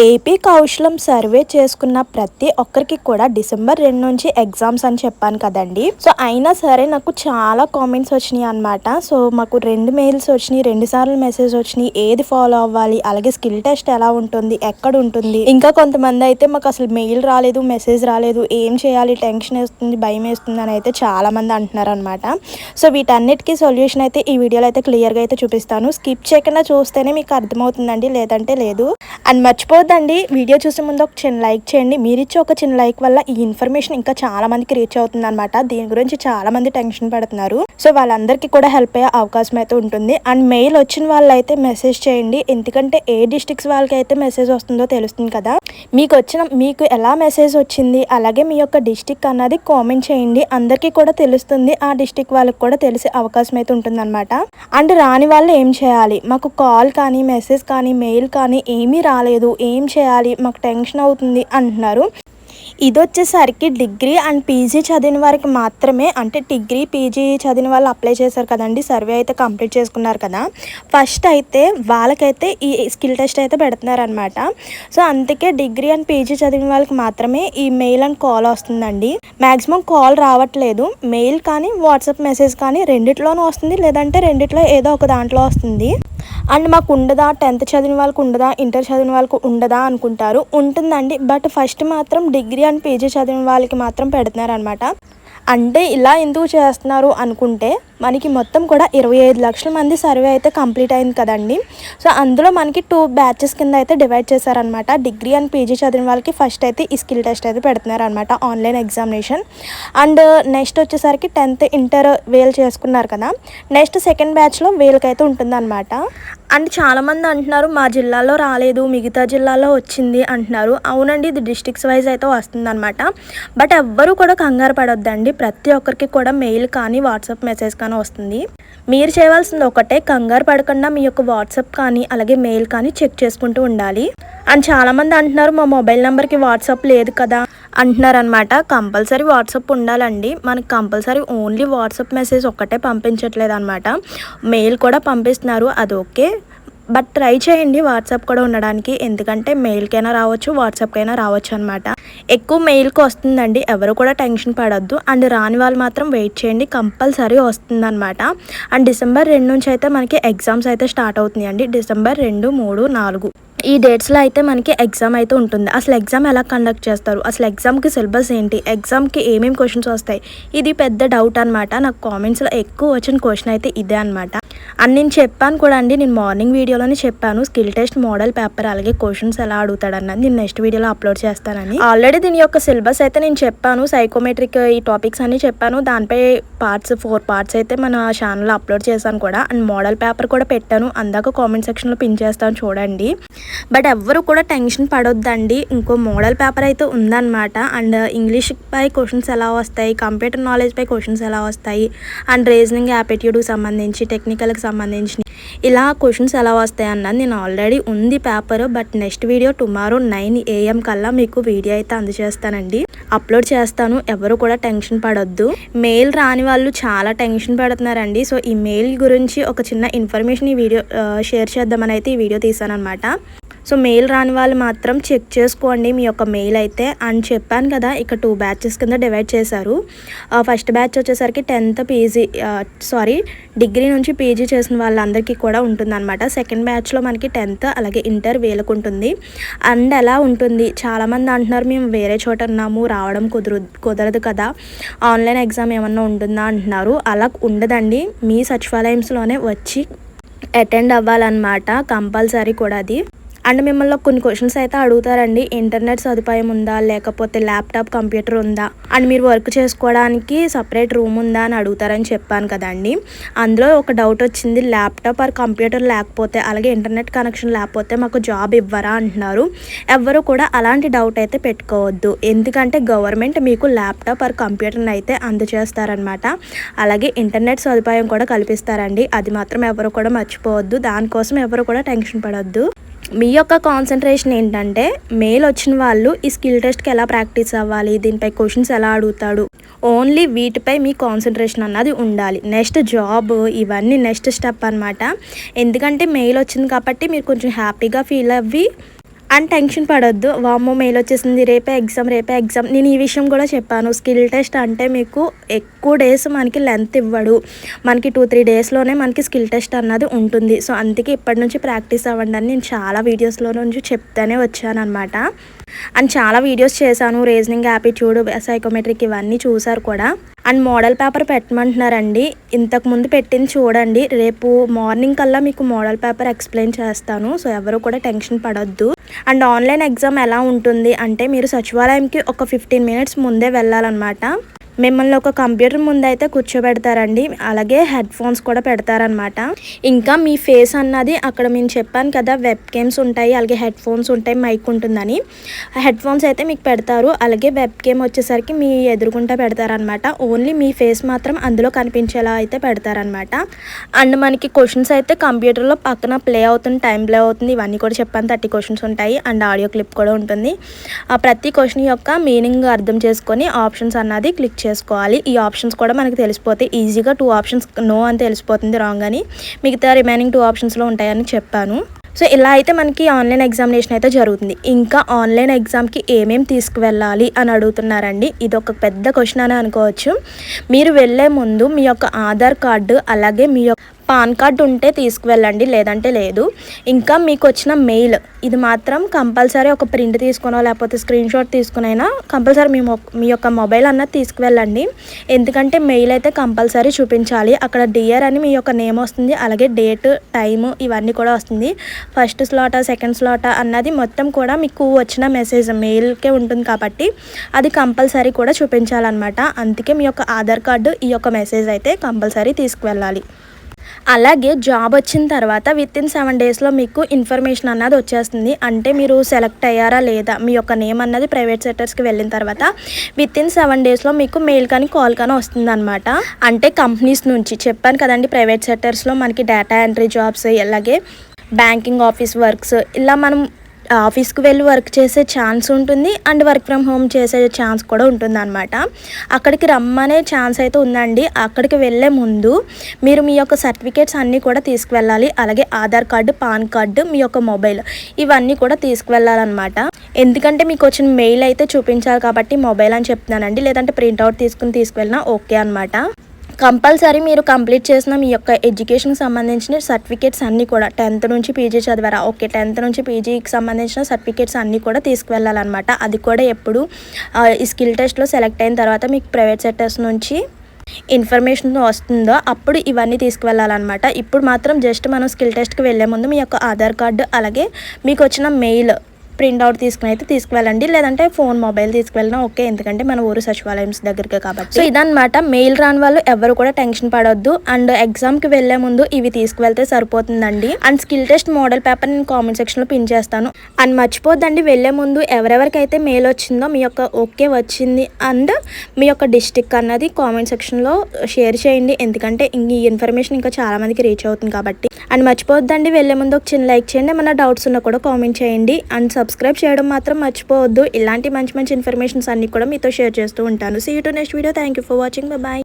AP కౌశలం survey చేసుకున్న ప్రతి ఒక్కరికి కూడా డిసెంబర్ రెండు నుంచి ఎగ్జామ్స్ అని చెప్పాను కదండి. సో అయినా సరే నాకు చాలా కామెంట్స్ వచ్చినాయి అనమాట సో మాకు రెండు మెయిల్స్ వచ్చినాయి రెండు సార్లు మెసేజ్ వచ్చినాయి. ఏది ఫాలో అవ్వాలి? అలాగే స్కిల్ టెస్ట్ ఎలా ఉంటుంది? ఎక్కడ ఉంటుంది? ఇంకా కొంతమంది అయితే మాకు అసలు మెయిల్ రాలేదు మెసేజ్ రాలేదు. ఏం చేయాలి? టెన్షన్ వేస్తుంది భయం వేస్తుంది అని అయితే చాలా మంది అంటున్నారు అనమాట సో వీటన్నిటికీ సొల్యూషన్ అయితే ఈ వీడియోలో అయితే క్లియర్గా అయితే చూపిస్తాను. స్కిప్ చేయకుండా చూస్తేనే మీకు అర్థమవుతుందండి లేదంటే లేదు. అండ్ మర్చిపో మర్చిపోద్దండి వీడియో చూసే ముందు ఒక చిన్న లైక్ చేయండి. మీరు ఇచ్చే ఒక చిన్న లైక్ వల్ల ఈ ఇన్ఫర్మేషన్ ఇంకా చాలా మందికి రీచ్ అవుతుంది అనమాట దీని గురించి చాలా మంది టెన్షన్ పడుతున్నారు. సో వాళ్ళందరికీ కూడా హెల్ప్ అయ్యే అవకాశం అయితే ఉంటుంది. అండ్ మెయిల్ వచ్చిన వాళ్ళైతే మెసేజ్ చేయండి. ఎందుకంటే ఏ డిస్ట్రిక్ట్స్ వాళ్ళకి అయితే మెసేజ్ వస్తుందో తెలుస్తుంది కదా. మీకు వచ్చిన మీకు ఎలా మెసేజ్ వచ్చింది? అలాగే మీ యొక్క డిస్టిక్ అన్నది కామెంట్ చేయండి. అందరికీ కూడా తెలుస్తుంది. ఆ డిస్టిక్ వాళ్ళకి కూడా తెలిసే అవకాశం అయితే ఉంటుందన్నమాట. అండ్ రాని వాళ్ళు ఏం చేయాలి? మాకు కాల్ కానీ మెసేజ్ కానీ మెయిల్ కానీ ఏమీ రాలేదు. ఏ ఏం చేయాలి? మాకు టెన్షన్ అవుతుంది అంటున్నారు. ఇది వచ్చేసరికి డిగ్రీ అండ్ పీజీ చదివిన వారికి మాత్రమే అంటే డిగ్రీ పీజీ చదివిన వాళ్ళు అప్లై చేశారు కదండి సర్వే అయితే కంప్లీట్ చేసుకున్నారు కదా. ఫస్ట్ అయితే వాళ్ళకైతే ఈ స్కిల్ టెస్ట్ అయితే పెడుతున్నారు అనమాట సో అందుకే డిగ్రీ అండ్ పీజీ చదివిన వాళ్ళకి మాత్రమే ఈ మెయిల్ అండ్ కాల్ వస్తుందండి. మ్యాక్సిమం కాల్ రావట్లేదు. మెయిల్ కానీ వాట్సాప్ మెసేజ్ కానీ రెండిట్లోనూ వస్తుంది లేదంటే రెండిట్లో ఏదో ఒక దాంట్లో వస్తుంది. అండ్ మాకు ఉండదా? టెన్త్ చదివిన వాళ్ళకు ఉండదా? ఇంటర్ చదివిన వాళ్ళకు ఉండదా అనుకుంటారు. ఉంటుందండి. బట్ ఫస్ట్ మాత్రం డిగ్రీ అండ్ పీజీ చదివిన వాళ్ళకి మాత్రం పెడుతున్నారు అనమాట అంటే ఇలా ఎందుకు చేస్తున్నారు అనుకుంటే మనకి మొత్తం కూడా ఇరవై ఐదు లక్షల మంది సర్వే అయితే కంప్లీట్ అయింది కదండి. సో అందులో మనకి టూ బ్యాచెస్ కింద అయితే డివైడ్ చేశారనమాట డిగ్రీ అండ్ పీజీ చదివిన వాళ్ళకి ఫస్ట్ అయితే ఈ స్కిల్ టెస్ట్ అయితే పెడుతున్నారు అనమాట ఆన్లైన్ ఎగ్జామినేషన్ అండ్ నెక్స్ట్ వచ్చేసరికి టెన్త్ ఇంటర్ వేలు చేసుకున్నారు కదా. నెక్స్ట్ సెకండ్ బ్యాచ్లో వేలకైతే ఉంటుందన్నమాట. అండ్ చాలామంది అంటున్నారు మా జిల్లాలో రాలేదు మిగతా జిల్లాలో వచ్చింది అంటున్నారు. అవునండి ఇది డిస్ట్రిక్ట్స్ వైజ్ అయితే వస్తుందన్నమాట. బట్ ఎవ్వరూ కూడా కంగారు పడొద్దండి. ప్రతి ఒక్కరికి కూడా మెయిల్ కానీ వాట్సాప్ మెసేజ్ కానీ వస్తుంది. మీరు చేయవలసింది ఒకటే కంగారు పడకుండా మీ యొక్క వాట్సాప్ కానీ అలాగే మెయిల్ కానీ చెక్ చేసుకుంటూ ఉండాలి. అండ్ చాలామంది అంటున్నారు మా మొబైల్ నెంబర్కి వాట్సాప్ లేదు కదా అంటున్నారు అనమాట కంపల్సరీ వాట్సాప్ ఉండాలండి. మనకి కంపల్సరీ ఓన్లీ వాట్సాప్ మెసేజ్ ఒక్కటే పంపించట్లేదు అనమాట మెయిల్ కూడా పంపిస్తున్నారు అది ఓకే. బట్ ట్రై చేయండి వాట్సాప్ కూడా ఉండడానికి. ఎందుకంటే మెయిల్కైనా రావచ్చు వాట్సాప్కైనా రావచ్చు అనమాట ఎక్కువ మెయిల్కి వస్తుందండి ఎవరు కూడా టెన్షన్ పడద్దు. అండ్ రాని వాళ్ళు మాత్రం వెయిట్ చేయండి కంపల్సరీ వస్తుందన్నమాట. అండ్ డిసెంబర్ రెండు నుంచి అయితే మనకి ఎగ్జామ్స్ అయితే స్టార్ట్ అవుతున్నాయండి. డిసెంబర్ రెండు మూడు నాలుగు. ఈ డేట్స్లో అయితే మనకి ఎగ్జామ్ అయితే ఉంటుంది. అసలు ఎగ్జామ్ ఎలా కండక్ట్ చేస్తారు? అసలు ఎగ్జామ్కి సిలబస్ ఏంటి? ఎగ్జామ్కి ఏమేమి క్వశ్చన్స్ వస్తాయి? ఇది పెద్ద డౌట్ అనమాట నాకు కామెంట్స్లో ఎక్కువ వచ్చిన క్వశ్చన్ అయితే ఇదే అనమాట అని నేను చెప్పాను కూడా అండి. నేను మార్నింగ్ వీడియోలోనే చెప్పాను. స్కిల్ టెస్ట్ మోడల్ పేపర్ అలాగే క్వశ్చన్స్ ఎలా అడుగుతాడన్నది నేను నెక్స్ట్ వీడియోలో అప్లోడ్ చేస్తానని. ఆల్రెడీ దీని యొక్క సిలబస్ అయితే నేను చెప్పాను. సైకోమెట్రిక్ ఈ టాపిక్స్ అన్ని చెప్పాను. దానిపై పార్ట్స్ ఫోర్ పార్ట్స్ అయితే మన ఛానల్లో అప్లోడ్ చేశాను కూడా. అండ్ మోడల్ పేపర్ కూడా పెట్టాను. అందాక కామెంట్ సెక్షన్లో పిన్ చేస్తాను చూడండి. బట్ ఎవ్వరు కూడా టెన్షన్ పడొద్దండి. ఇంకో మోడల్ పేపర్ అయితే ఉందన్నమాట. అండ్ ఇంగ్లీష్ పై క్వశ్చన్స్ ఎలా వస్తాయి? కంప్యూటర్ నాలెడ్జ్ పై క్వశ్చన్స్ ఎలా వస్తాయి? అండ్ రీజనింగ్ యాపిట్యూడ్కి సంబంధించి టెక్నికల్ టెక్నికల్కి సంబంధించిన ఇలా క్వశ్చన్స్ ఎలా వస్తాయి అన్నది నేను ఆల్రెడీ ఉంది paper but next video tomorrow nine AM కల్లా మీకు వీడియో అయితే అందజేస్తానండి. అప్లోడ్ చేస్తాను ఎవరు కూడా టెన్షన్ పడొద్దు. మెయిల్ రాని వాళ్ళు చాలా టెన్షన్ పడుతున్నారండి. సో ఈ మెయిల్ గురించి ఒక చిన్న ఇన్ఫర్మేషన్ ఈ వీడియో షేర్ చేద్దామని అయితే ఈ వీడియో తీసాను అనమాట సో మెయిల్ రాని వాళ్ళు మాత్రం చెక్ చేసుకోండి మీ యొక్క మెయిల్ అయితే. అని చెప్పాను కదా ఇక టూ బ్యాచెస్ కింద డివైడ్ చేశారు. ఫస్ట్ బ్యాచ్ వచ్చేసరికి టెన్త్ పీజీ సారీ డిగ్రీ నుంచి పీజీ చేసిన వాళ్ళందరికీ కూడా ఉంటుందన్నమాట. సెకండ్ బ్యాచ్లో మనకి టెన్త్ అలాగే ఇంటర్ వేలకు ఉంటుంది అండ్ ఎలా ఉంటుంది? చాలామంది అంటున్నారు మేము వేరే చోట ఉన్నాము రావడం కుదరు కుదరదు కదా. ఆన్లైన్ ఎగ్జామ్ ఏమన్నా ఉంటుందా? అంటున్నారు. అలా ఉండదండి. మీ సచివాలయంస్లోనే వచ్చి అటెండ్ అవ్వాలన్నమాట కంపల్సరీ కూడా అది. అండ్ మిమ్మల్ని కొన్ని క్వశ్చన్స్ అయితే అడుగుతారండి. ఇంటర్నెట్ సదుపాయం ఉందా? లేకపోతే ల్యాప్టాప్ కంప్యూటర్ ఉందా? అండ్ మీరు వర్క్ చేసుకోవడానికి సపరేట్ రూమ్ ఉందా అని అడుగుతారని చెప్పాను కదండి. అందులో ఒక డౌట్ వచ్చింది. ల్యాప్టాప్ ఆర్ కంప్యూటర్ లేకపోతే అలాగే ఇంటర్నెట్ కనెక్షన్ లేకపోతే మాకు జాబ్ ఇవ్వరా అంటున్నారు. ఎవ్వరు కూడా అలాంటి డౌట్ అయితే పెట్టుకోవద్దు. ఎందుకంటే గవర్నమెంట్ మీకు ల్యాప్టాప్ ఆర్ కంప్యూటర్ని అయితే అందజేస్తారనమాట అలాగే ఇంటర్నెట్ సదుపాయం కూడా కల్పిస్తారండి. అది మాత్రం ఎవరు కూడా మర్చిపోవద్దు. దానికోసం ఎవరు కూడా టెన్షన్ పడవద్దు మీ యొక్క కాన్సన్ట్రేషన్ ఏంటంటే మెయిల్ వచ్చిన వాళ్ళు ఈ స్కిల్ టెస్ట్కి ఎలా ప్రాక్టీస్ అవ్వాలి దీనిపై క్వశ్చన్స్ ఎలా అడుగుతాడు? ఓన్లీ వీటిపై మీ కాన్సన్ట్రేషన్ అన్నది ఉండాలి. నెక్స్ట్ జాబ్ ఇవన్నీ నెక్స్ట్ స్టెప్ అనమాట ఎందుకంటే మెయిల్ వచ్చింది కాబట్టి మీరు కొంచెం హ్యాపీగా ఫీల్ అవ్వి అండ్ టెన్షన్ పడొద్దు. వామో మెయిల్ వచ్చేసింది రేపే ఎగ్జామ్ రేపే ఎగ్జామ్ నేను ఈ విషయం కూడా చెప్పాను. స్కిల్ టెస్ట్ అంటే మీకు ఎక్కువ డేస్ మనకి లెంత్ ఇవ్వడు. మనకి టూ త్రీ డేస్లోనే మనకి స్కిల్ టెస్ట్ అన్నది ఉంటుంది. సో అందుకే ఇప్పటి నుంచి ప్రాక్టీస్ అవ్వండి అని నేను చాలా వీడియోస్లో నుంచి చెప్తానే వచ్చాను అనమాట అండ్ చాలా వీడియోస్ చేశాను రీజనింగ్ యాపిట్యూడ్ సైకోమెట్రిక్ ఇవన్నీ చూసారు కూడా. అండ్ మోడల్ పేపర్ పెట్టమంటున్నారండి. ఇంతకు ముందు పెట్టింది చూడండి. రేపు మార్నింగ్ కల్లా మీకు మోడల్ పేపర్ ఎక్స్ప్లెయిన్ చేస్తాను. సో ఎవరు కూడా టెన్షన్ పడొద్దు. అండ్ ఆన్లైన్ ఎగ్జామ్ ఎలా ఉంటుంది అంటే మీరు సచివాలయంకి ఒక ఫిఫ్టీన్ మినిట్స్ ముందే వెళ్ళాలన్నమాట. మిమ్మల్ని ఒక కంప్యూటర్ ముందు అయితే కూర్చోబెడతారండి. అలాగే హెడ్ ఫోన్స్ కూడా పెడతారనమాట ఇంకా మీ ఫేస్ అన్నది అక్కడ మేము చెప్పాను కదా వెబ్ గేమ్స్ ఉంటాయి అలాగే హెడ్ ఫోన్స్ ఉంటాయి మైక్ ఉంటుందని. హెడ్ ఫోన్స్ అయితే మీకు పెడతారు. అలాగే వెబ్ గేమ్ వచ్చేసరికి మీ ఎదురుకుంటా పెడతారనమాట ఓన్లీ మీ ఫేస్ మాత్రం అందులో కనిపించేలా అయితే పెడతారనమాట అండ్ మనకి క్వశ్చన్స్ అయితే కంప్యూటర్లో పక్కన ప్లే అవుతుంది టైం ప్లే అవుతుంది. ఇవన్నీ కూడా చెప్పాను థర్టీ క్వశ్చన్స్ ఉంటాయి. అండ్ ఆడియో క్లిప్ కూడా ఉంటుంది. ప్రతి క్వశ్చన్ యొక్క మీనింగ్ అర్థం చేసుకొని ఆప్షన్స్ అన్నది క్లిక్ చేసుకోవాలి. ఈ ఆప్షన్స్ కూడా మనకి తెలిసిపోతే ఈజీగా టూ ఆప్షన్స్ నో అని తెలిసిపోతుంది రాంగ్ అని. మిగతా రిమైనింగ్ టూ ఆప్షన్స్లో ఉంటాయని చెప్పాను. సో ఇలా అయితే మనకి ఆన్లైన్ ఎగ్జామినేషన్ అయితే జరుగుతుంది. ఇంకా ఆన్లైన్ ఎగ్జామ్కి ఏమేమి తీసుకువెళ్ళాలి అని అడుగుతున్నారండి. ఇది ఒక పెద్ద క్వశ్చన్ అని అనుకోవచ్చు. మీరు వెళ్ళే ముందు మీ యొక్క ఆధార్ కార్డు అలాగే మీ యొక్క పాన్ కార్డ్ ఉంటే తీసుకువెళ్ళండి లేదంటే లేదు. ఇంకా మీకు వచ్చిన మెయిల్ ఇది మాత్రం కంపల్సరీ ఒక ప్రింట్ తీసుకునో లేకపోతే స్క్రీన్ షాట్ తీసుకునైనా కంపల్సరీ మీ మీ యొక్క మొబైల్ అన్నది తీసుకువెళ్ళండి. ఎందుకంటే మెయిల్ అయితే కంపల్సరీ చూపించాలి. అక్కడ డియర్ అని మీ యొక్క నేమ్ వస్తుంది అలాగే డేట్ టైము ఇవన్నీ కూడా వస్తుంది. ఫస్ట్ స్లాటా సెకండ్ స్లాటా అన్నది మొత్తం కూడా మీకు వచ్చిన మెసేజ్ మెయిల్కే ఉంటుంది కాబట్టి అది కంపల్సరీ కూడా చూపించాలన్నమాట. అందుకే మీ యొక్క ఆధార్ కార్డు ఈ యొక్క మెసేజ్ అయితే కంపల్సరీ తీసుకువెళ్ళాలి. అలాగే జాబ్ వచ్చిన తర్వాత విత్ ఇన్ సెవెన్ డేస్లో మీకు ఇన్ఫర్మేషన్ అన్నది వచ్చేస్తుంది. అంటే మీరు సెలెక్ట్ అయ్యారా లేదా? మీ యొక్క నేమ్ అన్నది ప్రైవేట్ సెక్టర్స్కి వెళ్ళిన తర్వాత విత్ ఇన్ సెవెన్ డేస్లో మీకు మెయిల్ కానీ కాల్ కానీ వస్తుంది అనమాట అంటే కంపెనీస్ నుంచి. చెప్పాను కదండి ప్రైవేట్ సెక్టర్స్లో మనకి డేటా ఎంట్రీ జాబ్స్ అలాగే బ్యాంకింగ్ ఆఫీస్ వర్క్స్ ఇలా మనం ఆఫీస్కి వెళ్ళి వర్క్ చేసే ఛాన్స్ ఉంటుంది అండ్ వర్క్ ఫ్రమ్ హోమ్ చేసే ఛాన్స్ కూడా ఉంటుంది అనమాట అక్కడికి రమ్మనే ఛాన్స్ అయితే ఉందండి. అక్కడికి వెళ్ళే ముందు మీరు మీ యొక్క సర్టిఫికేట్స్ అన్నీ కూడా తీసుకువెళ్ళాలి. అలాగే ఆధార్ కార్డు పాన్ కార్డు మీ యొక్క మొబైల్ ఇవన్నీ కూడా తీసుకువెళ్ళాలన్నమాట. ఎందుకంటే మీకు వచ్చిన మెయిల్ అయితే చూపించాలి కాబట్టి మొబైల్ అని చెప్తున్నానండి. లేదంటే ప్రింట్అవుట్ తీసుకుని తీసుకువెళ్ళినా ఓకే అనమాట కంపల్సరీ మీరు కంప్లీట్ చేసిన మీ యొక్క ఎడ్యుకేషన్కి సంబంధించిన సర్టిఫికేట్స్ అన్నీ కూడా టెన్త్ నుంచి పీజీ చదివారా? ఓకే టెన్త్ నుంచి పీజీకి సంబంధించిన సర్టిఫికేట్స్ అన్నీ కూడా తీసుకువెళ్ళాలన్నమాట. అది కూడా ఎప్పుడు ఈ స్కిల్ టెస్ట్లో సెలెక్ట్ అయిన తర్వాత మీకు ప్రైవేట్ సెక్టర్స్ నుంచి ఇన్ఫర్మేషన్ వస్తుందో అప్పుడు ఇవన్నీ తీసుకువెళ్ళాలన్నమాట. ఇప్పుడు మాత్రం జస్ట్ మనం స్కిల్ టెస్ట్కి వెళ్ళే ముందు మీ యొక్క ఆధార్ కార్డు అలాగే మీకు వచ్చిన మెయిల్ ప్రింట్అవుట్ తీసుకుని అయితే తీసుకువెళ్ళండి. లేదంటే ఫోన్ మొబైల్ తీసుకువెళ్ళినా ఓకే. ఎందుకంటే మన ఊరు సచివాలయం దగ్గరికి కాబట్టి. సో ఇదనమాట మెయిల్ రాని వాళ్ళు ఎవరు కూడా టెన్షన్ పడొద్దు. అండ్ ఎగ్జామ్కి వెళ్ళే ముందు ఇవి తీసుకువెళ్తే సరిపోతుందండి. And skill test model paper నేను కామెంట్ సెక్షన్లో పిన్ చేస్తాను. అండ్ మర్చిపోద్దండి వెళ్ళే ముందు ఎవరెవరికైతే మెయిల్ వచ్చిందో మీ యొక్క ఓకే వచ్చింది అండ్ మీ యొక్క డిస్టిక్ అన్నది కామెంట్ సెక్షన్లో షేర్ చేయండి. ఎందుకంటే ఈ ఇన్ఫర్మేషన్ ఇంకా చాలా మందికి రీచ్ అవుతుంది కాబట్టి. అండ్ మర్చిపోవద్దండి వెళ్ళే ముందు ఒక చిన్న లైక్ చేయండి ఏమైనా డౌట్స్ ఉన్నా కూడా కామెంట్ చేయండి. అండ్ సబ్స్క్రైబ్ చేయడం మాత్రం మర్చిపోవద్దు. ఇలాంటి మంచి మంచి ఇన్ఫర్మేషన్స్ అన్ని కూడా మీతో షేర్ చేస్తూ ఉంటాను. See you to next video thank you for watching bye